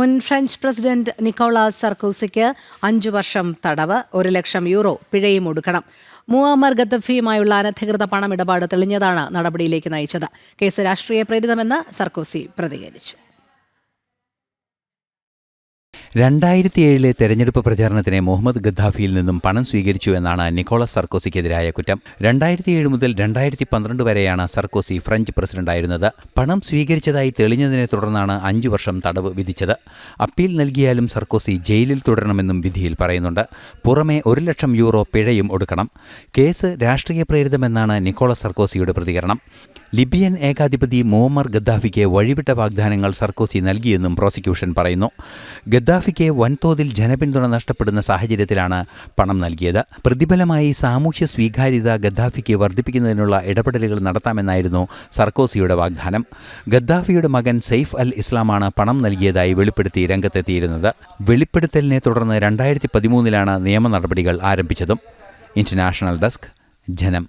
മുൻ French president Nicolas സർക്കോസിക്ക് അഞ്ചു വർഷം തടവ് ഒരു ലക്ഷം യൂറോ പിഴയും ഒടുക്കണം. മുഅമ്മർ ഗദ്ദഫിയുമായുള്ള അനധികൃത പണമിടപാട് തെളിഞ്ഞതാണ് നടപടിയിലേക്ക് നയിച്ചത്. കേസ് രാഷ്ട്രീയ പ്രേരിതമെന്ന് സർക്കോസി പ്രതികരിച്ചു. രണ്ടായിരത്തി ഏഴിലെ തെരഞ്ഞെടുപ്പ് പ്രചാരണത്തിന് മുഹമ്മദ് ഗദ്ദാഫിയിൽ നിന്നും പണം സ്വീകരിച്ചു എന്നാണ് നിക്കോളസ് സർക്കോസിക്കെതിരായ കുറ്റം. രണ്ടായിരത്തി ഏഴ് മുതൽ രണ്ടായിരത്തി പന്ത്രണ്ട് വരെയാണ് സർക്കോസി ഫ്രഞ്ച് പ്രസിഡന്റായിരുന്നത്. പണം സ്വീകരിച്ചതായി തെളിഞ്ഞതിനെ തുടർന്നാണ് അഞ്ചു വർഷം തടവ് വിധിച്ചത്. അപ്പീൽ നൽകിയാലും സർക്കോസി ജയിലിൽ തുടരണമെന്നും വിധിയിൽ പറയുന്നുണ്ട്. പുറമെ ഒരു ലക്ഷം യൂറോ പിഴയും ഒടുക്കണം. കേസ് രാഷ്ട്രീയ പ്രേരിതമെന്നാണ് നിക്കോളസ് സർക്കോസിയുടെ പ്രതികരണം. ലിബിയൻ ഏകാധിപതി മുഹമ്മർ ഗദ്ദാഫിക്ക് വഴിവിട്ട വാഗ്ദാനങ്ങൾ സർക്കോസി നൽകിയെന്നും പ്രോസിക്യൂഷൻ പറയുന്നു. ഗദ്ദാഫിക്ക് വൻതോതിൽ ജനപിന്തുണ നഷ്ടപ്പെടുന്ന സാഹചര്യത്തിലാണ് പണം നൽകിയത്. പ്രതിഫലമായി സാമൂഹ്യ സ്വീകാര്യത ഗദ്ദാഫിക്ക് വർദ്ധിപ്പിക്കുന്നതിനുള്ള ഇടപെടലുകൾ നടത്താമെന്നായിരുന്നു സർക്കോസിയുടെ വാഗ്ദാനം. ഗദ്ദാഫിയുടെ മകൻ സെയ്ഫ് അൽ ഇസ്ലാമാണ് പണം നൽകിയതായി വെളിപ്പെടുത്തി രംഗത്തെത്തിയിരുന്നത്. വെളിപ്പെടുത്തലിനെ തുടർന്ന് രണ്ടായിരത്തി പതിമൂന്നിലാണ് നിയമ നടപടികൾ ആരംഭിച്ചതും. ഇന്റർനാഷണൽ ഡെസ്ക് ജനം.